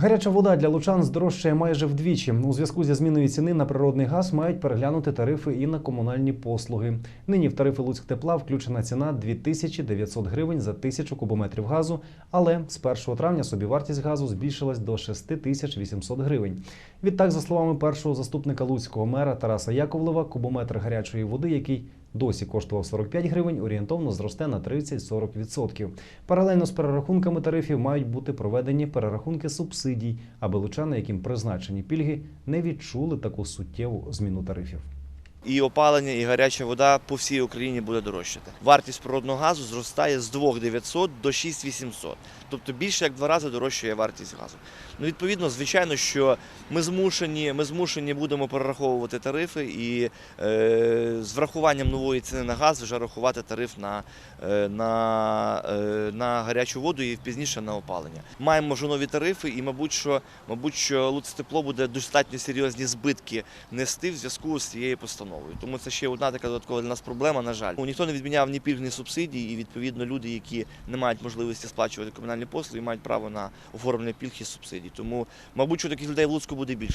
Гаряча вода для лучан здорожчає майже вдвічі. У зв'язку зі зміною ціни на природний газ мають переглянути тарифи і на комунальні послуги. Нині в тарифи Луцьк тепла включена ціна 2900 гривень за тисячу кубометрів газу, але з 1 травня собівартість газу збільшилась до 6800 гривень. Відтак, за словами першого заступника луцького мера Тараса Яковлева, кубометр гарячої води, який досі коштував 45 гривень, орієнтовно зросте на 30-40%. Паралельно з перерахунками тарифів мають бути проведені перерахунки субсидій, аби лучани, яким призначені пільги, не відчули таку суттєву зміну тарифів. І опалення, і гаряча вода по всій Україні буде дорожчати. Вартість природного газу зростає з 2900 до 6800. Тобто більше як два рази дорожчає вартість газу. Ну, відповідно, звичайно, що ми змушені, ми змушені будемо перераховувати тарифи і е, з врахуванням нової ціни на газ вже рахувати тариф на, е, на, е, на гарячу воду і пізніше на опалення. Маємо вже нові тарифи, і мабуть, що мабуть, що Луцтепло буде достатньо серйозні збитки нести в зв'язку з цією постановою. Тому це ще одна така додаткова для нас проблема. На жаль, ніхто не відміняв ні пільг, ні субсидії, і відповідно люди, які не мають можливості сплачувати комунальні послуги, мають право на оформлення пільг і субсидій. Тому, мабуть, що таких людей в Луцьку буде більше.